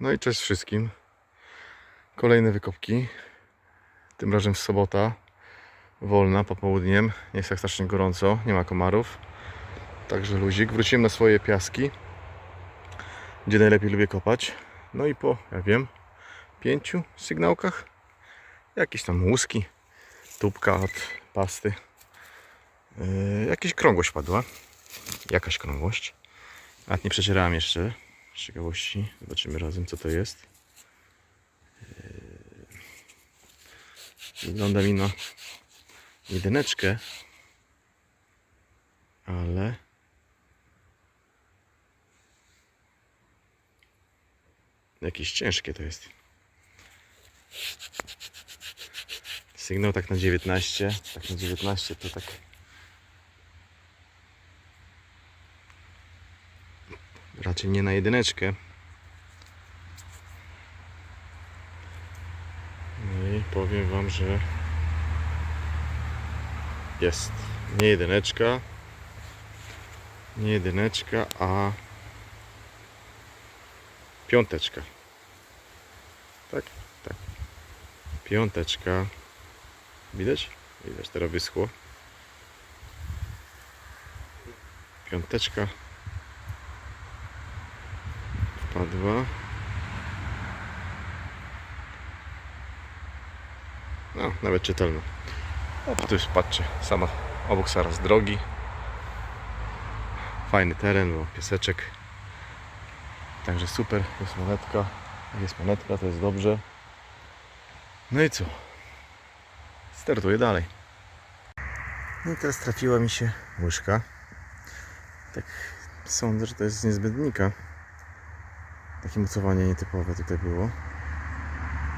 No i cześć wszystkim. Kolejne wykopki. Tym razem w sobota. Wolna popołudniem. Nie jest tak strasznie gorąco. Nie ma komarów. Także luzik. Wróciłem na swoje piaski. Gdzie najlepiej lubię kopać. No i po, ja wiem, pięciu sygnałkach. Jakieś tam łuski. Tubka od pasty. Yy, jakaś krągłość padła. Jakaś krągłość. A nie przecierałem jeszcze. Z ciekawości. Zobaczymy razem, co to jest. Yy, Wygląda mi na jedyneczkę, ale jakieś ciężkie to jest. Sygnał tak na 19, tak na 19 to tak raczej nie na jedyneczkę. No i powiem Wam, że jest nie jedyneczka, nie jedyneczka, a piąteczka. Tak, tak. Piąteczka. Widać? Widać, teraz wyschło. Piąteczka wpadła. No, nawet czytelna. O, tu jest, patrzcie, sama obok zaraz drogi. Fajny teren, bo pieseczek. Także super, jest monetka. Jest monetka, to jest dobrze. No i co? Startuję dalej. No i teraz trafiła mi się łyżka. Tak sądzę, że to jest z niezbędnika. Takie mocowanie nietypowe tutaj było.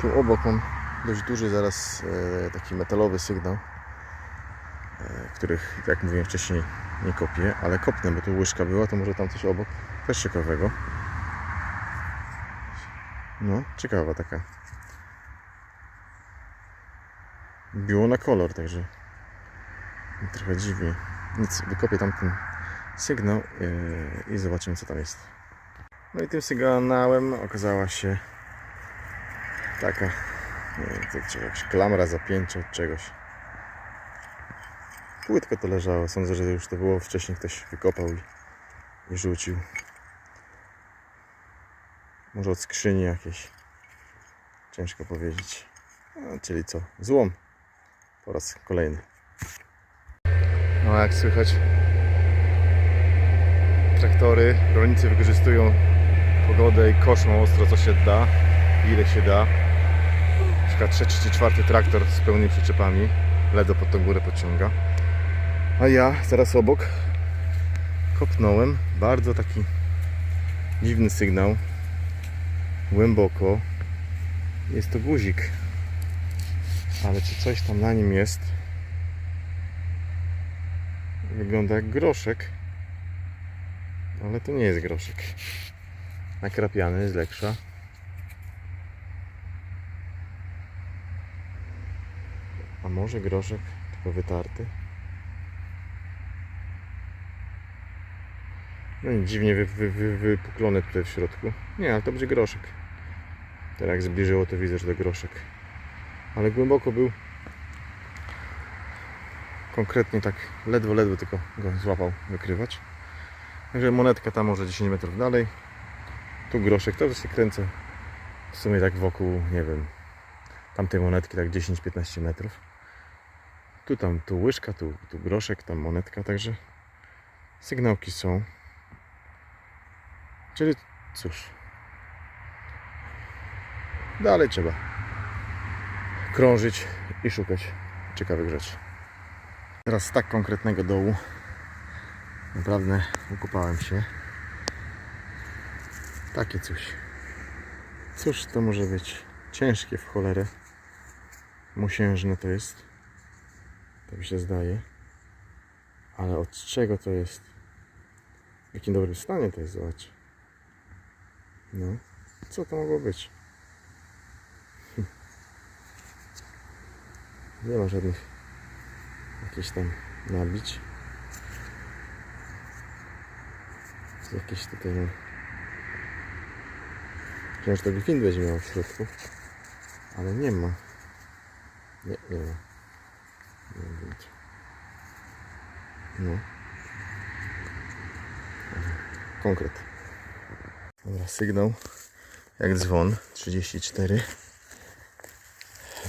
Tu obok mam dość duży zaraz e, taki metalowy sygnał, e, których jak mówiłem wcześniej nie kopię, ale kopnę, bo tu łyżka była, to może tam coś obok też ciekawego. No, ciekawa taka. Biło na kolor, także trochę dziwnie. Nic, wykopię tam ten sygnał e, i zobaczymy co tam jest. No i tym sygnałem okazała się taka, nie wiem, to jakaś klamra, zapięcie od czegoś. Płytko to leżało, sądzę, że już to było wcześniej ktoś wykopał i, i rzucił. Może od skrzyni jakieś. Ciężko powiedzieć. No, czyli co? Złom. Po raz kolejny. No jak słychać traktory, rolnicy wykorzystują pogodę i koszmą ostro co się da, ile się da. Na trzeci czy czwarty traktor z pełnymi przyczepami ledo pod tą górę pociąga. A ja zaraz obok kopnąłem bardzo taki dziwny sygnał. Głęboko. Jest to guzik. Ale czy coś tam na nim jest? Wygląda jak groszek. Ale to nie jest groszek. Nakrapiany z leksza. A może groszek, tylko wytarty? No i dziwnie wy, wy, wy, tutaj w środku. Nie, ale to będzie groszek. Teraz jak zbliżyło to widzę, że to groszek. Ale głęboko był. Konkretnie tak ledwo, ledwo tylko go złapał wykrywać. Także monetka tam może 10 metrów dalej. Tu groszek, to się kręcę w sumie tak wokół, nie wiem, tamtej monetki tak 10-15 metrów. Tu tam, tu łyżka, tu, tu groszek, tam monetka, także sygnałki są. Czyli cóż, dalej trzeba krążyć i szukać ciekawych rzeczy. Teraz z tak konkretnego dołu naprawdę ukopałem się. Takie coś. Cóż to może być? Ciężkie w cholerę. Musiężne to jest. Tak mi się zdaje. Ale od czego to jest? W jakim dobrym stanie to jest, zobacz. No. Co to mogło być? Nie ma żadnych jakieś tam nabić. Jakieś tutaj no. Myślałem, że to Griffin będzie miał w środku. Ale nie ma. Nie, nie ma. Nie ma. No. Konkret. Dobra, sygnał jak dzwon 34.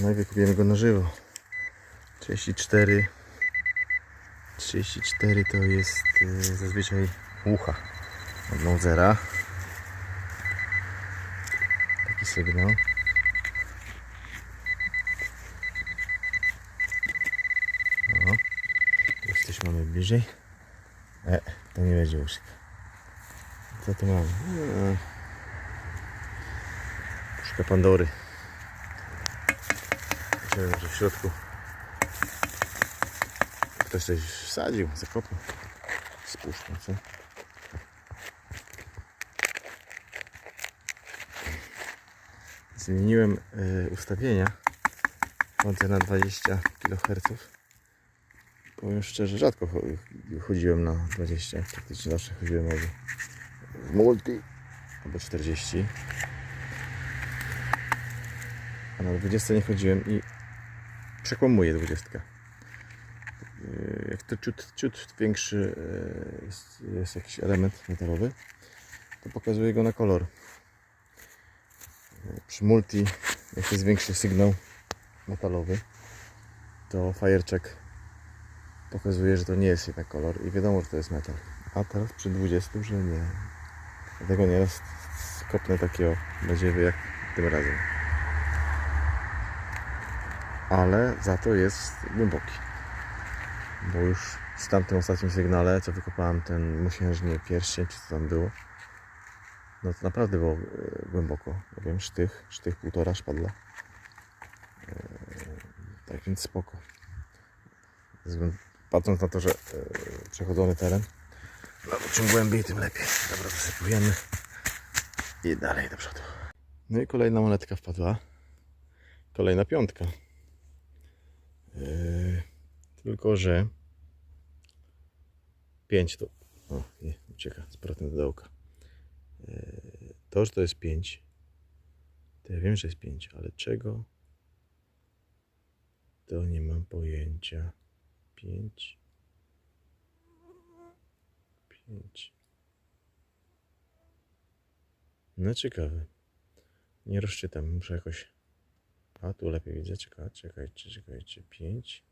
No i wykupimy go na żywo. 34 34 to jest y, zazwyczaj ucha od Nozera. Taki sygnał. O, już coś mamy bliżej. E, to nie będzie łóżka. Co tu mamy? Puszka Pandory. Zobaczymy, może w środku ktoś coś wsadził, zakopał. Spuszczą, co? Zmieniłem e, ustawienia. Włączę na 20 kHz. Powiem szczerze, rzadko cho- chodziłem na 20. Praktycznie zawsze chodziłem albo w multi albo 40. A na 20 nie chodziłem i przekłamuję 20. Jak to ciut, ciut większy yy, jest, jest jakiś element metalowy, to pokazuje go na kolor. Yy, Przy multi, jak jest większy sygnał metalowy, to firecheck pokazuje, że to nie jest jednak kolor i wiadomo, że to jest metal. A teraz przy 20, że nie. Dlatego nieraz kopnę takiego badziewy jak tym razem. Ale za to jest głęboki. Bo już w tamtym ostatnim sygnale, co wykopałem ten musiężnie pierścień, czy co tam było, no to naprawdę było e, głęboko. Ja wiem, sztych, sztych półtora szpadla. E, tak więc spoko. Patrząc na to, że e, przechodzony teren, no czym głębiej, tym lepiej. Dobra, wysypujemy i dalej do przodu. No i kolejna monetka wpadła. Kolejna piątka. Yy, tylko, że 5 to. O, nie, ucieka z powrotem do dołka. Yy, to, że to jest 5, to ja wiem, że jest 5, ale czego? To nie mam pojęcia. 5. 5. No ciekawe. Nie rozczytam, muszę jakoś. A tu lepiej widzę. Czekaj, czekajcie, czekajcie. 5.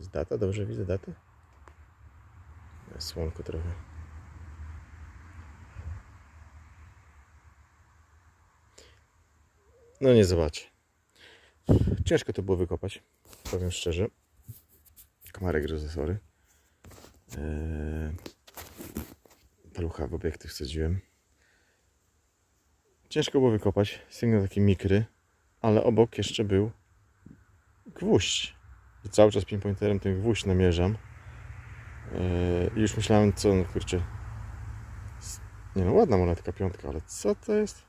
Jest data? Dobrze widzę datę? Słonko trochę. No nie zobaczę. Ciężko to było wykopać, powiem szczerze. Komarek gryzosory. Eee, palucha w obiektyw wsadziłem. Ciężko było wykopać. Sygnał taki mikry, ale obok jeszcze był gwóźdź. I cały czas pinpointerem ten gwóźdź namierzam. Eee, I już myślałem, co, no kurczę. Nie no, ładna monetka, piątka, ale co to jest?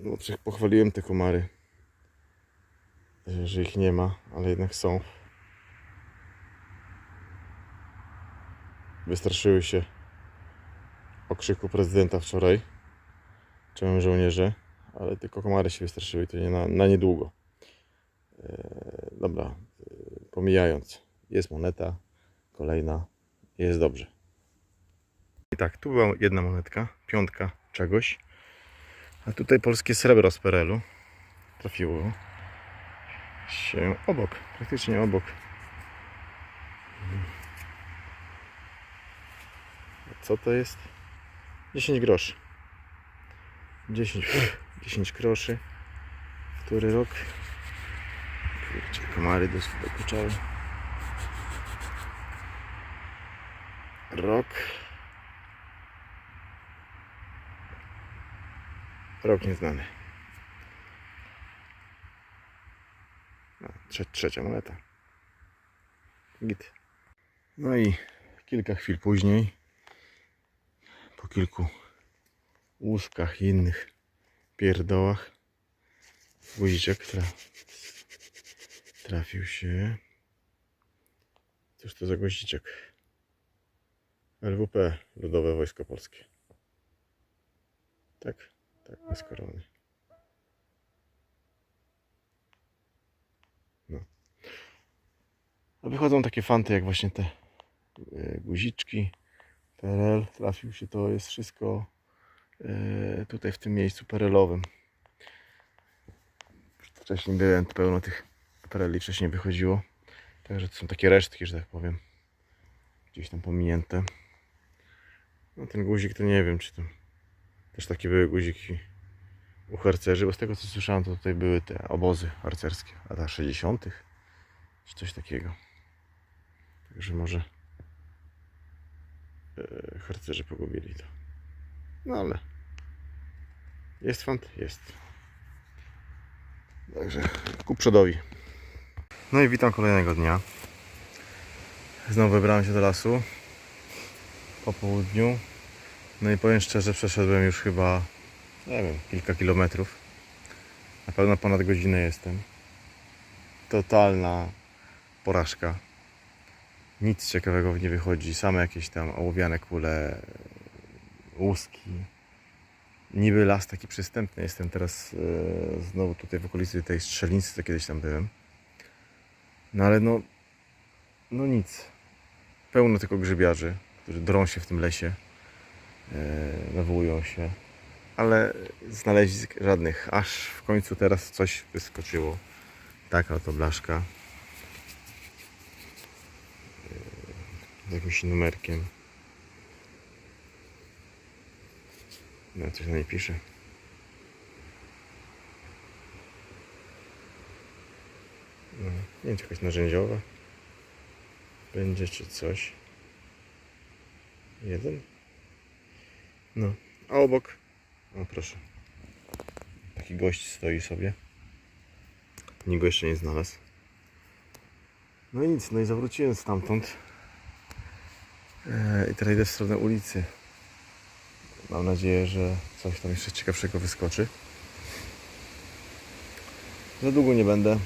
No, pochwaliłem te komary, że, ich nie ma, ale jednak są. Wystraszyły się okrzyku prezydenta wczoraj. Czołem żołnierze, ale tylko komary się wystraszyły to nie na, na niedługo. Dobra, eee, pomijając, jest moneta, kolejna, jest dobrze. I tak, tu była jedna monetka, piątka czegoś. A tutaj polskie srebro z Perelu trafiło się obok, praktycznie obok. Co to jest? 10 groszy. 10, 10 groszy. Który rok? Kurczę, komary dokuczały. Rok. Rok nieznany. No, trze trzecia moneta. Git. No i kilka chwil później, po kilku łuskach i innych pierdołach, guziczek tra... trafił się. Cóż to za guziczek? LWP, Ludowe Wojsko Polskie. Tak, tak, bez korony. No. A wychodzą takie fanty jak właśnie te e, guziczki. PRL trafił się, to jest wszystko e, tutaj w tym miejscu perelowym. Wcześniej byłem, pełno tych pereli wcześniej wychodziło. Także to są takie resztki, że tak powiem. Gdzieś tam pominięte. No ten guzik to nie wiem, czy to też takie były guziki u harcerzy, bo z tego co słyszałem, to tutaj były te obozy harcerskie, lata 60. czy coś takiego. Także może e, harcerzy pogubili to. No ale jest fant? Jest. Także ku przodowi. No i witam kolejnego dnia. Znowu wybrałem się do lasu po południu. No i powiem szczerze, przeszedłem już chyba, nie wiem, kilka kilometrów. Na pewno ponad godzinę jestem. Totalna porażka. Nic ciekawego nie wychodzi. Same jakieś tam ołowiane kule, łuski. Niby las taki przystępny. Jestem teraz e, znowu tutaj w okolicy tej strzelnicy, co kiedyś tam byłem. No ale no, no nic. Pełno tylko grzybiarzy, którzy drą się w tym lesie. E, nawołują się. Ale znalezisk żadnych. Aż w końcu teraz coś wyskoczyło. Taka oto blaszka. E, Z jakimś numerkiem. No, coś na niej pisze. No, nie wiem, czy jakaś narzędziowa będzie, czy coś. Jeden? No, a obok, o proszę, taki gość stoi sobie. Nikt go jeszcze nie znalazł. No i nic, no i zawróciłem stamtąd. E, I teraz idę w stronę ulicy. Mam nadzieję, że coś tam jeszcze ciekawszego wyskoczy. Za długo nie będę,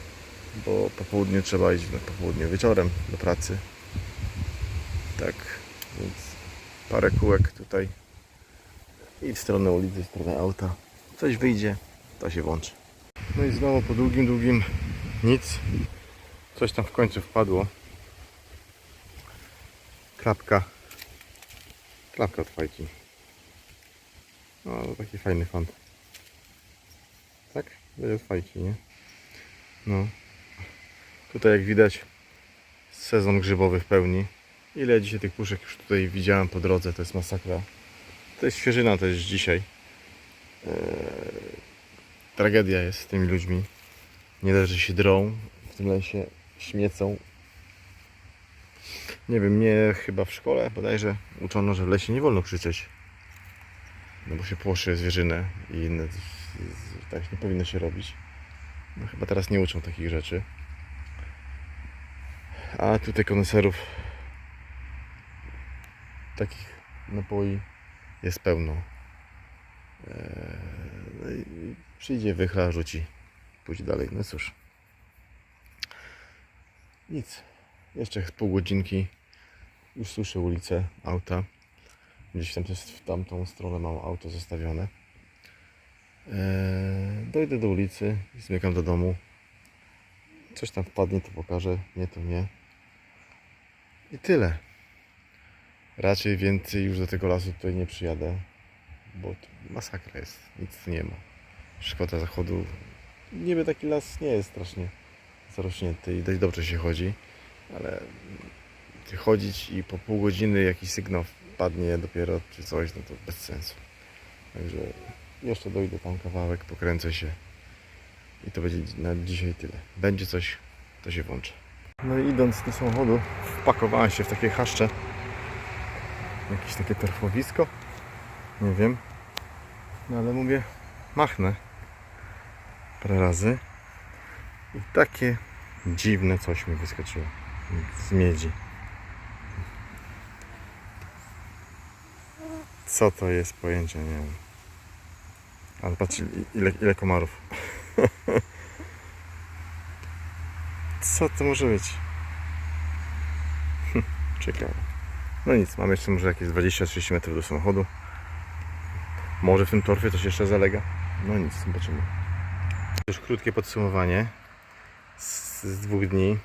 bo po południu trzeba iść, po południu wieczorem do pracy. Tak, więc parę kółek tutaj i w stronę ulicy, w stronę auta. Coś wyjdzie, to się włączy. No i znowu po długim, długim nic. Coś tam w końcu wpadło. Klapka. Klapka od fajki. No, to taki fajny fant. Tak? Będzie od fajki, nie? No. Tutaj jak widać sezon grzybowy w pełni. Ile dzisiaj tych puszek już tutaj widziałem po drodze, to jest masakra. To jest świeżyna też dzisiaj. Eee, tragedia jest z tymi ludźmi. Nie dość, że się drą w tym lesie, śmiecą. Nie wiem, mnie chyba w szkole bodajże uczono, że w lesie nie wolno krzyczeć. No bo się płoszy zwierzynę i inne. Tak nie powinno się robić. No chyba teraz nie uczą takich rzeczy. A tutaj koneserów takich napoi jest pełno. Eee, No i przyjdzie, wychla, rzuci, pójdzie dalej. No cóż. Nic. Jeszcze pół godzinki. Już słyszę ulicę, auta. Gdzieś tam jest w tamtą stronę mam auto zostawione. Eee, dojdę do ulicy i zmykam do domu. Coś tam wpadnie, to pokażę. Nie, to nie. I tyle. Raczej więcej już do tego lasu tutaj nie przyjadę, bo masakra jest, nic tu nie ma. Szkoda zachodu. Niby taki las nie jest strasznie zarośnięty i dość dobrze się chodzi, ale chodzić i po pół godziny jakiś sygnał padnie dopiero czy coś, no to bez sensu. Także jeszcze dojdę tam kawałek, pokręcę się i to będzie na dzisiaj tyle. Będzie coś, to się włączę. No i idąc do samochodu, wpakowałem się w takie chaszcze. Jakieś takie torfowisko. Nie wiem. No ale mówię, machnę parę razy. I takie dziwne coś mi wyskoczyło z miedzi. Co to jest pojęcia, nie wiem. Ale patrz ile, ile komarów. Co to może być? Ciekawe. No nic, mamy jeszcze może jakieś 20-30 metrów do samochodu. Może w tym torfie coś jeszcze zalega. No nic, zobaczymy. Już krótkie podsumowanie z, z dwóch dni.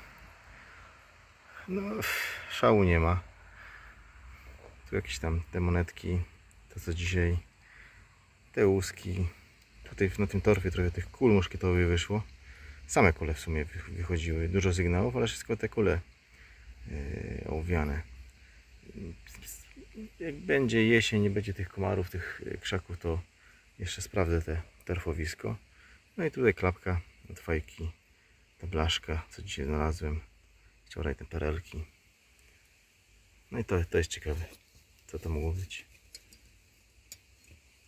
No, szału nie ma. Tu jakieś tam te monetki, to co dzisiaj, te łuski. Tutaj na tym torfie trochę tych kul muszkietowych wyszło. Same kule w sumie wy- wychodziły. Dużo sygnałów, ale wszystko te kule ołowiane. Jak będzie jesień, nie będzie tych komarów, tych krzaków, to jeszcze sprawdzę te torfowisko. No i tutaj klapka od fajki, ta blaszka, co dzisiaj znalazłem. Wczoraj te perelki. No i to, to jest ciekawe. Co to mogło być?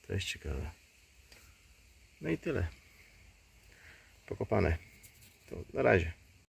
To jest ciekawe. No i tyle. Pokopane. To na razie.